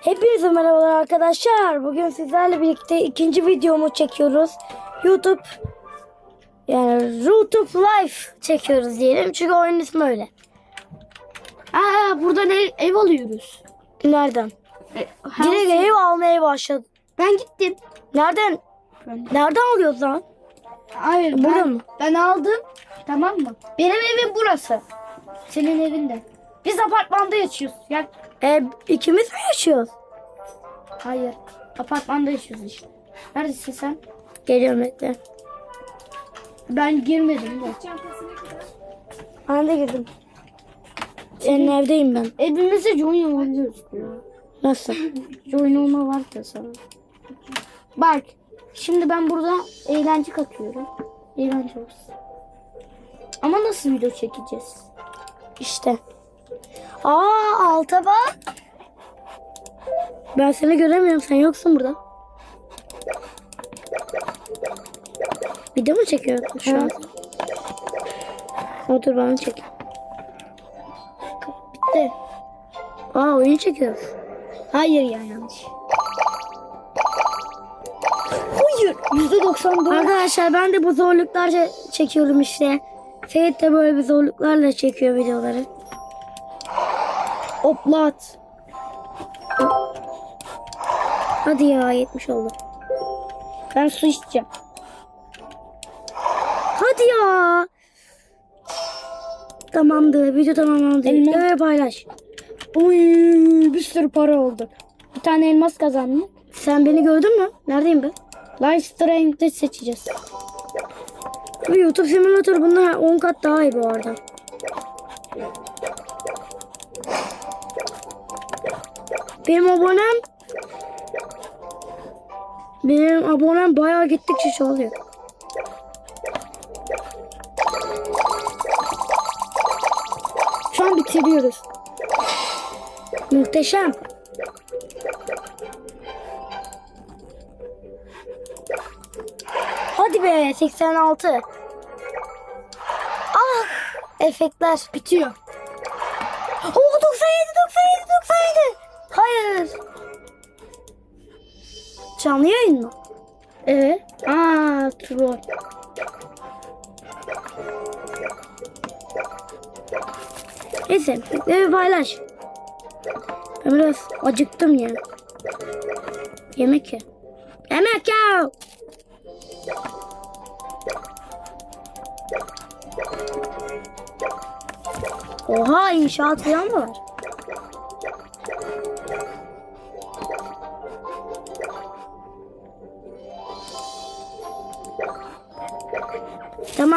Hepinize merhabalar arkadaşlar. Bugün sizlerle birlikte ikinci videomu çekiyoruz. YouTube yani YouTube Live çekiyoruz diyelim. Çünkü oyun ismi öyle. Aa buradan ev, ev alıyoruz. Nereden? E, Direkt ev almaya başladı. Ben gittim. Nereden? Ben- Nereden alıyoruz lan? Hayır Burada ben, mı? ben aldım. Tamam mı? Benim evim burası. Senin evinde. Biz apartmanda yaşıyoruz. Ya E, ikimiz mi yaşıyoruz? hayır. Apartmanda yaşıyoruz işte. Neredesin sen? Geliyorum bekle. Ben girmedim de. Ben de girdim. Senin evdeyim ben. Evimize join olabiliyoruz ya. Nasıl? Join olma var da sana. Bak. Şimdi ben burada eğlence katıyorum. Eğlence olsun. Ama nasıl video çekeceğiz? İşte. Aa alta bak. Ben seni göremiyorum. Sen yoksun burada. Video mu çekiyorsun şu an? Otur bana çek. Bitti. Aa oyun çekiyoruz. Hayır ya yanlış. Hayır. Yüzde doksan doğru. Arkadaşlar ben de bu zorluklarca çekiyorum işte. Seyit de böyle bir zorluklarla çekiyor videoları. Oplat. Hadi ya 70 oldu. Ben su içeceğim. Hadi ya. Tamamdır. Video tamamlandı. Elma- Görev paylaş. Uy, bir sürü para oldu. Bir tane elmas kazandım. Sen beni gördün mü? Neredeyim ben? Life Strength'te seçeceğiz. Bu YouTube Simulator bundan 10 kat daha iyi bu arada. Benim abonem benim abonem bayağı gittikçe çoğalıyor. Şu an bitiriyoruz. Muhteşem. Hadi be 86. Ah efektler. Bitiyor. Canlı yayın mı? Evet. Aa, troll. Neyse bir paylaş. Ben biraz acıktım ya. Yemek ye. Yemek ya. Oha inşaat falan mı var?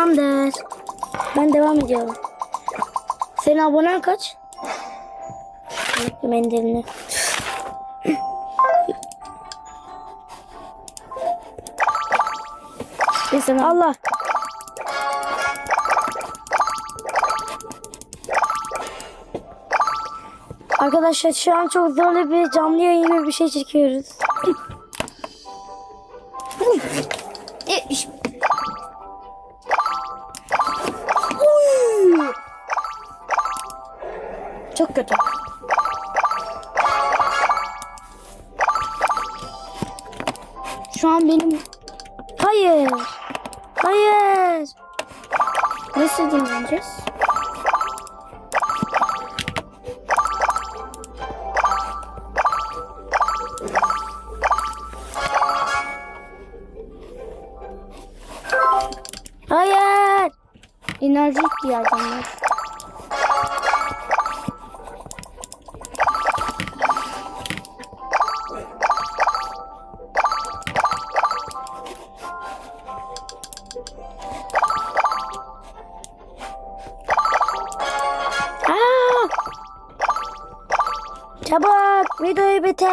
Tamamdır. Ben devam ediyorum. Senin abonen kaç? Mendilini. Neyse Allah. Arkadaşlar şu an çok zorlu bir canlı yayın bir şey çekiyoruz. Videoyu bitir.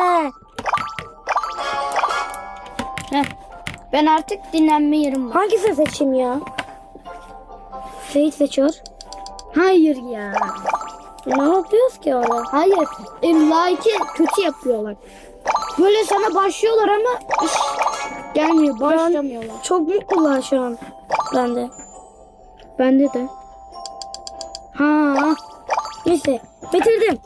Heh. Ben artık dinlenme yerim var. Hangisini seçeyim ya? Seyit seçiyor. Hayır ya. Ne yapıyoruz ki orada? Hayır. E, like'i kötü yapıyorlar. Böyle sana başlıyorlar ama iş gelmiyor. Başlamıyorlar. Çok mutlular şu an. Ben de. Bende de. Ha. Neyse bitirdim.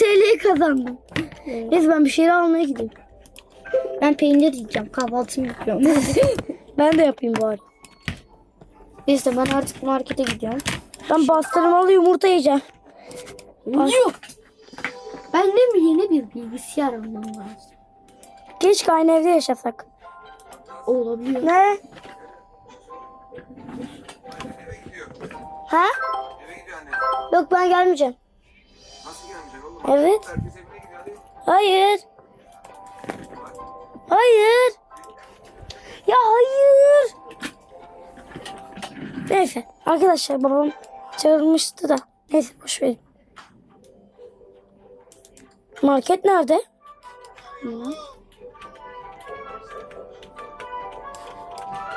0 TL kazandım. Neyse ben bir şeyler almaya gideyim. Ben peynir yiyeceğim. Kahvaltımı yapıyorum. Ben de yapayım bari. Neyse ben artık markete gidiyorum. Ben bastırmalı yumurta yiyeceğim. Yok. Ben de mi yeni bir bilgisayar almam lazım? Keşke aynı evde yaşasak. Olabiliyor. Ne? Ha? Eve gidiyor anne. Yok ben gelmeyeceğim. Evet. Hayır. Hayır. Ya hayır. Neyse arkadaşlar babam çağırmıştı da. Neyse boş verin. Market nerede?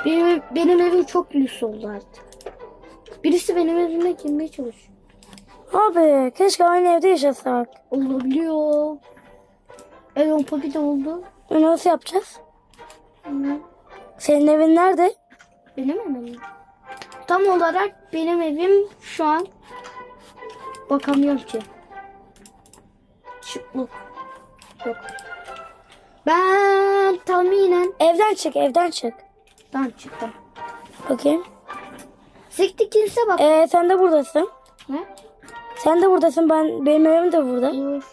Benim, benim evim çok lüks oldu artık. Birisi benim evime girmeye çalışıyor. Abi keşke aynı evde yaşasak. Olabiliyor. Ev papi de oldu. E, Nasıl yapacağız? Senin evin nerede? Benim evim. Tam olarak benim evim şu an bakamıyorum ki. Çıklık. Yok. Ben tahminen Evden çık evden çık. Tamam çıktım. Bakayım. Sikti kimse bak. Ee, sen de buradasın. Ne? Sen de buradasın. Ben benim evim de burada. Dur.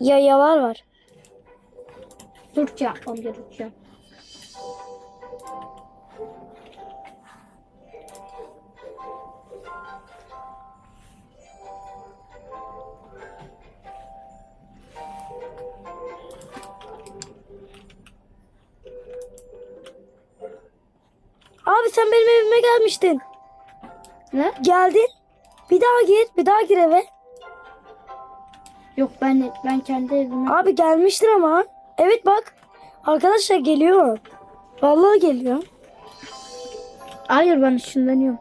Yayalar var. Türkçe yapmam gerekiyor. Abi sen benim evime gelmiştin. Ne? Geldin. Bir daha gir. Bir daha gir eve. Yok ben ben kendi evime. Abi gelmiştin ama. Evet bak. Arkadaşlar geliyor. Vallahi geliyor. Hayır ben ışınlanıyorum.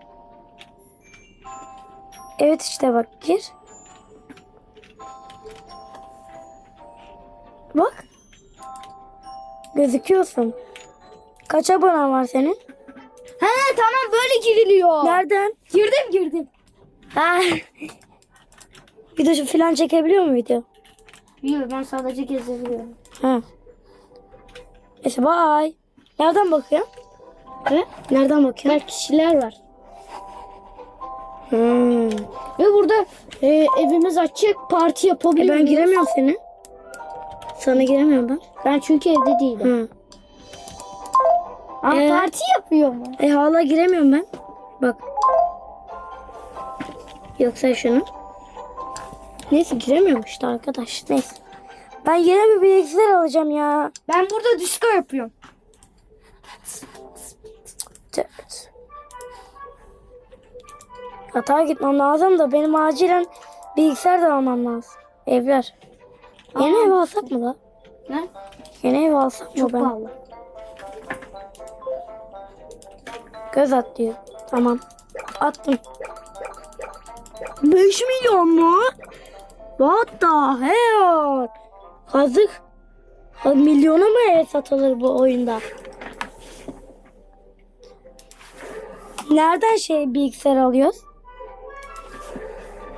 Evet işte bak gir. Bak. Gözüküyorsun. Kaç abonen var senin? He tamam böyle giriliyor. Nereden? Girdim girdim. Ha. Video falan çekebiliyor mu video? Yok ben sadece gezebiliyorum. Ha. Neyse bye. Nereden bakıyorsun? Ve Nereden bakıyorsun? belki kişiler var. Hmm. Ve burada e, evimiz açık parti E yapabiliyoruz. ben giremiyorum seni. Sana giremiyorum ben. Ben çünkü evde değilim. Hı. Aa, Ee? parti yapıyor mu? E hala giremiyorum ben. Bak. Yoksa şunu. Neyse giremiyorum işte arkadaş. Neyse. Ben yeni bir bilgisayar alacağım ya. Ben burada disco yapıyorum. Evet. Hata gitmem lazım da benim acilen bilgisayar da almam lazım. Evler. Yeni Aa. ev alsak mı da? Ne? Yeni ev alsak mı ben? pahalı. Göz at diyor. Tamam. Attım. 5 milyon mu? What the hell? Kazık. Milyona mı ev satılır bu oyunda? Nereden şey bilgisayar alıyoruz?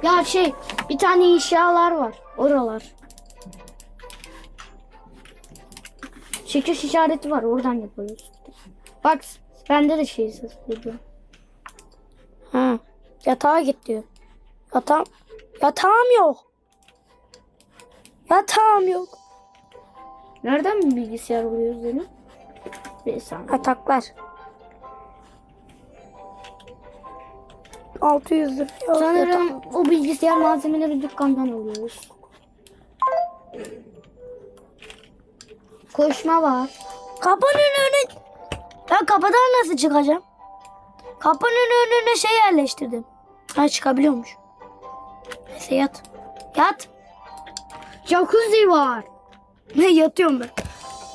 Ya şey bir tane inşalar var. Oralar. Çıkış işareti var. Oradan yapıyoruz. Bak bende de şey ses. Ha. Yatağa git diyor. Yatağım. Yatağım yok. Yatağım yok. Nereden bir bilgisayar alıyoruz dedim. Bir saniye. Yataklar. 600 lira. yatak. Sanırım o bilgisayar malzemeleri dükkandan alıyoruz. Koşma var. Kapının önüne... Ben kapıdan nasıl çıkacağım? Kapının önüne şey yerleştirdim. Ha çıkabiliyormuş. Neyse yat. Yat. Jacuzzi var. Ne yatıyorum ben.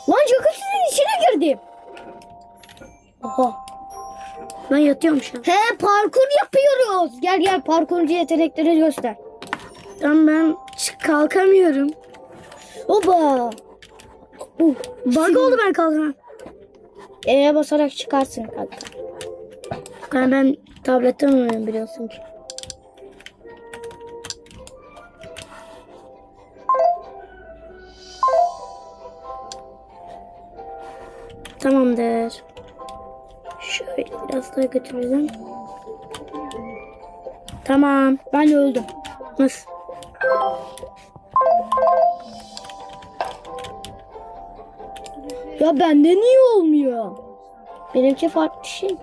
Lan jacuzzi'nin içine girdim. Oha. Ben yatıyorum şu an. He parkur yapıyoruz. Gel gel parkurcu yetenekleri göster. Tamam ben çık- kalkamıyorum. Oba. Uh, Bug oldu ben kalkamam. E'ye basarak çıkarsın kanka. Yani ben tabletten oynuyorum biliyorsun ki. Tamamdır. Şöyle biraz daha götüreceğim. Tamam. Ben öldüm. Nasıl? Ya bende niye olmuyor? Benimki farklı şey.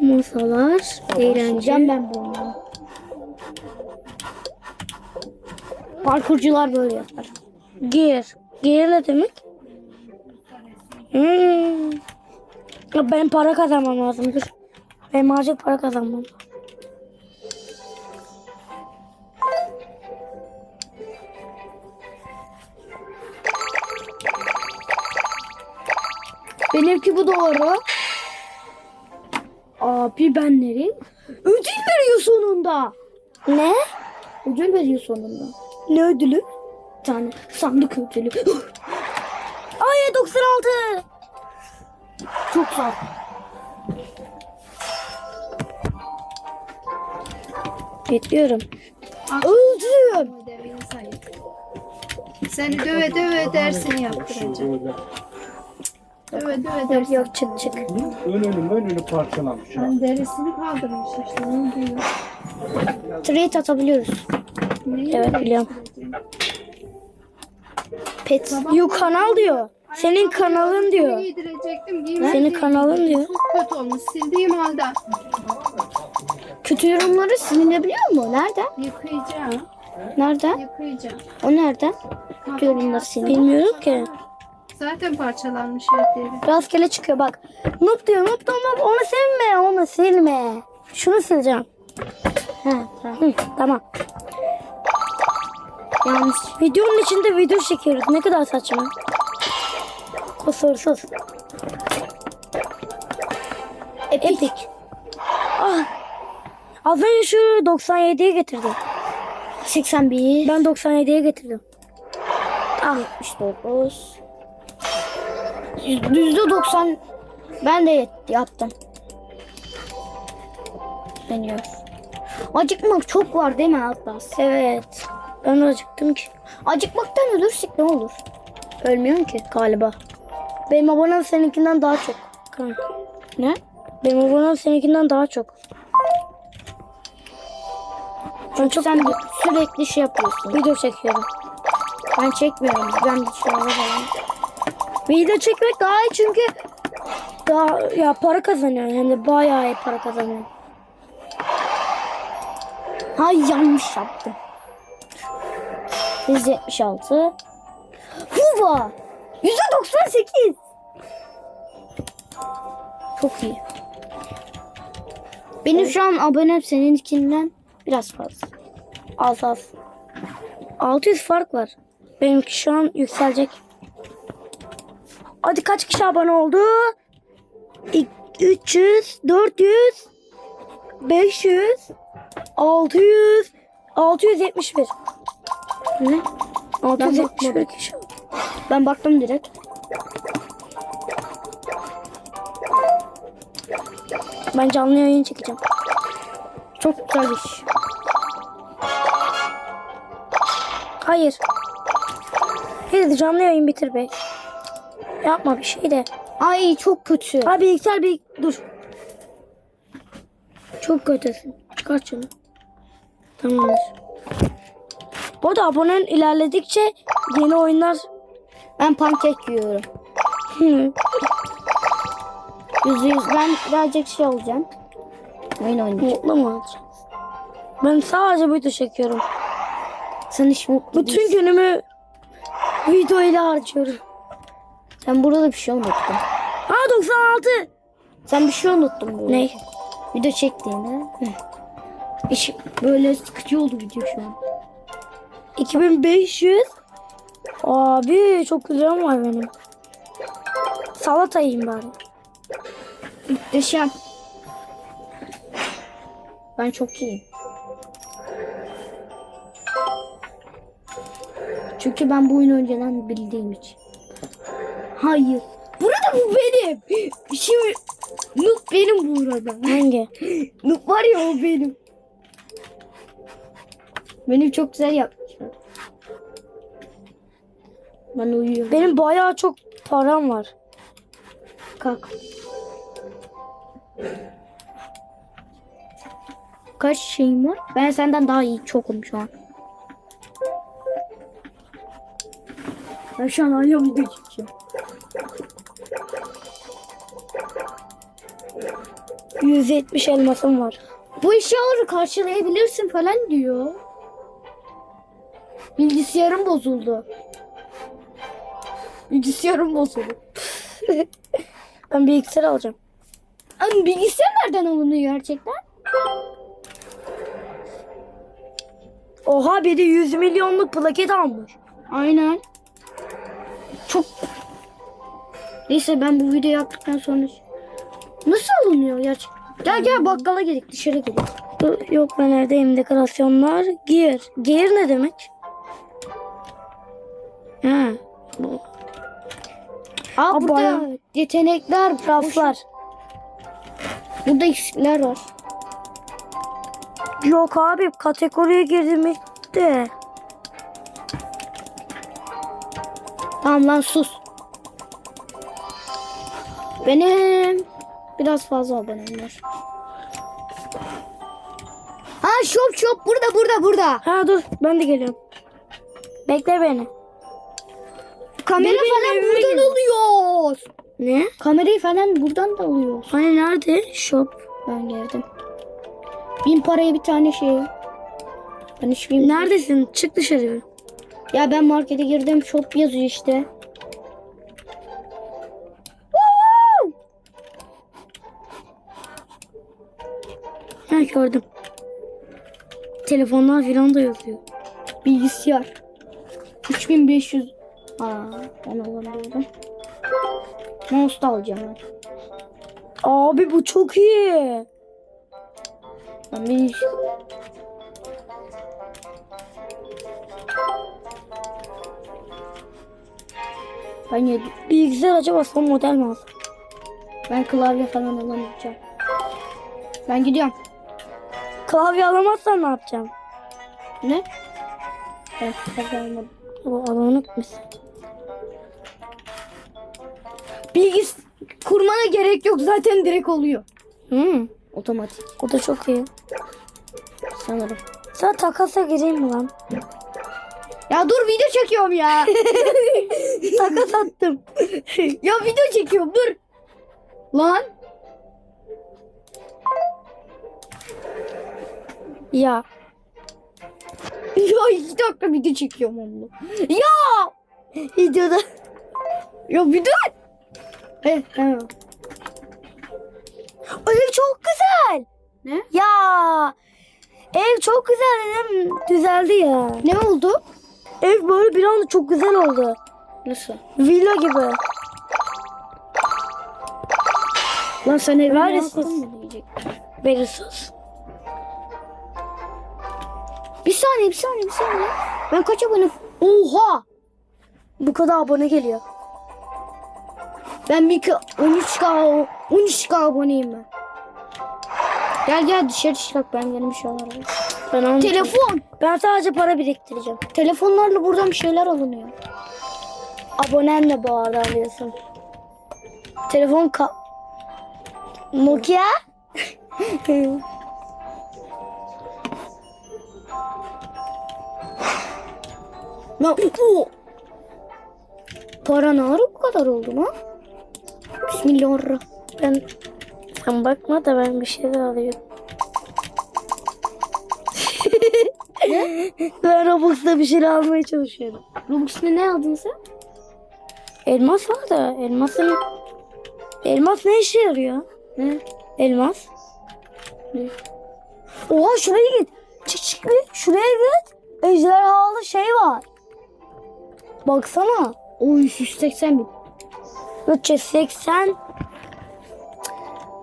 Masalar, eğlence. ben bunu. Parkurcular böyle yapar. Gir. Gir ne demek? Hmm. Ya benim para kazanmam lazım. Dur. Benim acil para kazanmam. Benimki bu doğru. Abi ben nereye? Ödül veriyor sonunda. Ne? Ödül veriyor sonunda. Ne ödülü? Bir tane sandık ödülü. Ay 96. Çok sağ ol. Bekliyorum. Öldüm. Seni döve döve dersini yaptıracağım. Döve döve Yok yok çık çık. Önünü önünü parçalamış. ha. Ben derisini kaldırmış işte. Ne diyor? Trade atabiliyoruz. Neyi Evet, biliyorum. Pet. Yok kanal diyor. Senin kanalın diyor. Giydirecektim, giymedim. Senin kanalın diyor. Çok kötü olmuş. Sildiğim halde Kötü yorumları silinebiliyor mu? Nereden? yıkayacağım. Nereden? Yıkayacağım. O nereden? Kötü yorumları siliniyor. Bilmiyorum ki. Zaten parçalanmış her yeri. Rastgele çıkıyor bak. Noob diyor noob diyor noob. Onu silme onu silme. Şunu sileceğim. He, tamam. Hı, tamam. Yanlış. Videonun içinde video çekiyoruz. Ne kadar saçma. Kusursuz. Epic. Ah. Az önce şu 97'ye getirdim. 81. Ben 97'ye getirdim. Ah. 79. Yüzde 90. Ben de yaptım. Deniyoruz. Acıkmak çok var değil mi Atlas? Evet. Ben acıktım ki. Acıkmaktan ölürsek ne olur? Ölmüyorum ki galiba. Benim abonem seninkinden daha çok. Kanka. Ne? Benim abonem seninkinden daha çok. Ben çok Sen sürekli şey yapıyorsun. video çekiyorum. Ben çekmiyorum. Ben dışarıda falan. Video çekmek daha iyi çünkü daha ya para kazanıyor hem de bayağı iyi para kazanıyor. Hay yanlış yaptım. 176. Huva. %98. Çok iyi. Benim şu an abonem seninkinden biraz fazla. Az az. 600 fark var. Benimki şu an yükselecek. Hadi kaç kişi abone oldu? İ- 300, 400, 500, 600, 671. Ne? 671 kişi. Ben baktım direkt. Ben canlı yayın çekeceğim. Çok güzel iş. Hayır. Hadi canlı yayın bitir be. Yapma bir şey de. Ay çok kötü. Abi bilgisayar bir dur. Çok kötüsün. Çıkar şunu. Tamamdır. Bu arada abonen ilerledikçe yeni oyunlar Ben pankek yiyorum. Yüzde yüz. Ben birazcık şey olacağım. Oyun oynayacağım. mutlu mu olacağız? Ben sadece video çekiyorum. Sen hiç mutlu Bütün değilsin. günümü video ile harcıyorum. Sen burada bir şey unuttun. Aa 96. Sen bir şey unuttun burada. Ne? Video çektiğinde. İş böyle sıkıcı oldu video şu an. 2500. Abi çok güzel var benim. Salata yiyeyim bari. Muhteşem. Ben çok iyiyim. Çünkü ben bu oyunu önceden bildiğim için. Hayır. Burada bu benim. Şimdi Noob benim burada. Hangi? Noob var ya o benim. Benim çok güzel yapmışlar. Ben uyuyorum. Benim bayağı çok param var. Kalk. Kaç şeyim var? Ben senden daha iyi çokum şu an. Ben şu an video çekiyorum. 170 elmasım var. Bu eşyaları karşılayabilirsin falan diyor. Bilgisayarım bozuldu. Bilgisayarım bozuldu. Ben bilgisayar alacağım. Ama bilgisayar nereden alınıyor gerçekten? Oha biri 100 milyonluk plaket almış. Aynen. Çok. Neyse ben bu videoyu yaptıktan sonra nasıl alınıyor gerçek? Gel gel bakkala gidelim dışarı gidelim. Yok ben evdeyim dekorasyonlar. Gear. Gear ne demek? Ha. bu Aa, Aa, burada bayağı- yetenekler, Raflar. burada eksikler var. Yok abi kategoriye girdim işte. Tamam lan sus. Benim biraz fazla abonem var. Ha şop şop burada burada burada. Ha dur ben de geliyorum. Bekle beni. Kamera Benim falan evime buradan gel. alıyoruz. Ne? Kamerayı falan buradan da alıyoruz. Hani nerede? Shop. Ben geldim. Bin paraya bir tane şey. Ben hiç bilmiyorum. Neredesin? Çık dışarı. Ya ben markete girdim. Shop yazıyor işte. Ha gördüm. Telefonlar falan da yazıyor. Bilgisayar. 3500. Aa, onu alamıyorum. Mouse da alacağım ben. Abi bu çok iyi. Ben bir Ben yedim. Bilgisayar acaba son model mi alsam? Ben klavye falan alamayacağım. Ben gidiyorum. Klavye alamazsan ne yapacağım? Ne? Evet. Bu alanık mısın? Bilgis kurmana gerek yok zaten direkt oluyor. Hı. Otomatik O da çok iyi. sanırım. Sen takasa gireyim mi lan? Ya dur video çekiyorum ya. Takas attım. ya video çekiyorum dur. Lan. Ya. Ya iki dakika video çekiyorum onu. Ya. Videoda. Ya video. Evet tamam. Ev çok güzel. Ne? Ya. Ev çok güzel dedim. Düzeldi ya. Ne oldu? Ev böyle bir anda çok güzel oldu. Nasıl? Villa gibi. Lan sen evini Var ya yaptın Bir saniye bir saniye bir saniye. Ben kaç abone? Oha. Bu kadar abone geliyor. Ben bir ki 13k 13k aboneyim ben. Gel gel dışarı çıkak ben şeyler alayım. Ben almayacağım. Telefon. Ben sadece para biriktireceğim. Telefonlarla buradan bir şeyler alınıyor. Abonenle bu arada alıyorsun. Telefon ka... Nokia? Ne? Oo. Para ne bu kadar oldu lan? Bismillah. ben... Sen bakma da ben bir şeyler alıyorum. ben Robux'ta bir şeyler almaya çalışıyorum. Robux'ta ne aldın sen? Elmas var da elmasın... Elmas ne işe yarıyor? Ne? Elmas. Ne? Oha şuraya git. Çık çık bir. Şuraya git. Ejderhalı şey var. Baksana. Oy 180 bin. 380.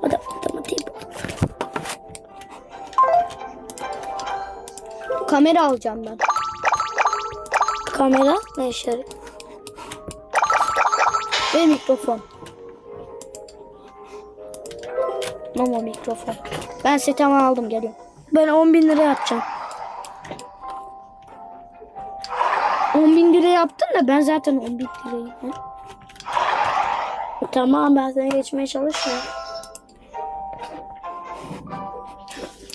Hadi matematik. Kamera alacağım ben. Kamera ne işe? Ve mikrofon. Ama mikrofon. Ben setimi aldım geliyorum. Ben 10 bin lira yapacağım. Da ben zaten 10 bin lirayı. Hı? Tamam ben seni geçmeye çalışıyorum.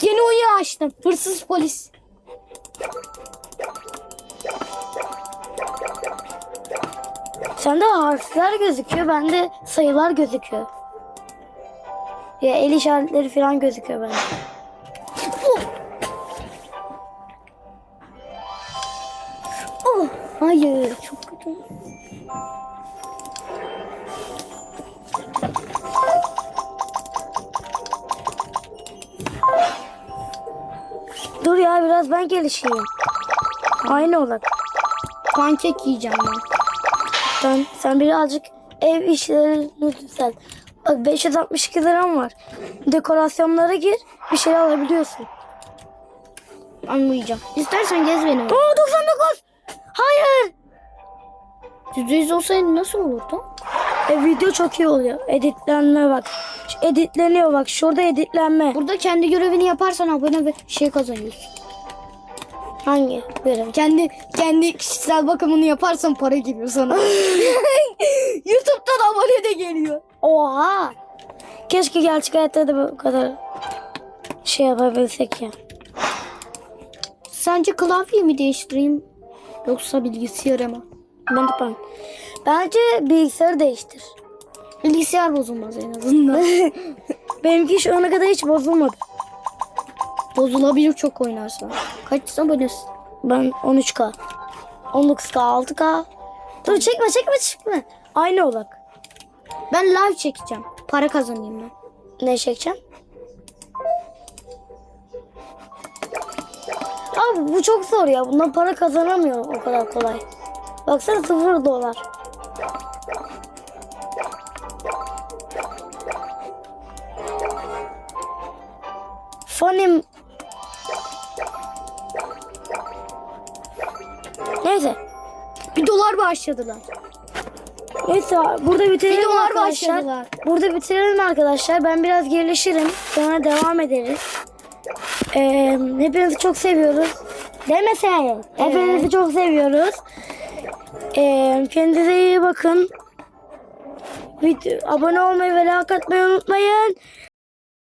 Yeni oyun açtım. Hırsız polis. Sende harfler gözüküyor, bende sayılar gözüküyor. Ya el işaretleri falan gözüküyor bende. Oh, hayır çok kötü. Dur ya biraz ben gelişeyim. Aynı olak. Pankek yiyeceğim ben. Sen, sen birazcık ev işlerini düzelt. Bak 562 liram var. Dekorasyonlara gir bir şey alabiliyorsun. Anlayacağım. İstersen gez beni. Oo 99. Hayır. %100 olsaydı nasıl olurdu? E, video çok iyi oluyor. Editlenme bak. Editleniyor bak. Şurada editlenme. Burada kendi görevini yaparsan abone ve şey kazanıyorsun. Hangi görev? Kendi kendi kişisel bakımını yaparsan para geliyor sana. YouTube'dan abone de geliyor. Oha. Keşke gerçek hayatta da bu kadar şey yapabilsek ya. Sence klavyeyi mi değiştireyim yoksa bilgisayarı mı? Ben de ben. Bence bilgisayarı değiştir. Bilgisayar bozulmaz en azından. Benimki şu ana kadar hiç bozulmadı. Bozulabilir çok oynarsan. Kaç abonesin? Ben 13K. 19K, 6K. Dur çekme çekme çekme. Aynı olak. Ben live çekeceğim. Para kazanayım ben. Ne çekeceğim? Abi bu çok zor ya. Bundan para kazanamıyor o kadar kolay. Baksana sıfır dolar. Funny... Neyse. Bir dolar bağışladılar. Neyse burada bitirelim Bir dolar arkadaşlar. başladılar. Burada bitirelim arkadaşlar. Ben biraz gelişirim. Sonra devam ederiz. Ee, hepinizi çok seviyoruz. Demeseydim. Hepinizi çok seviyoruz. Ee, kendinize iyi bakın. Video, abone olmayı ve like atmayı unutmayın.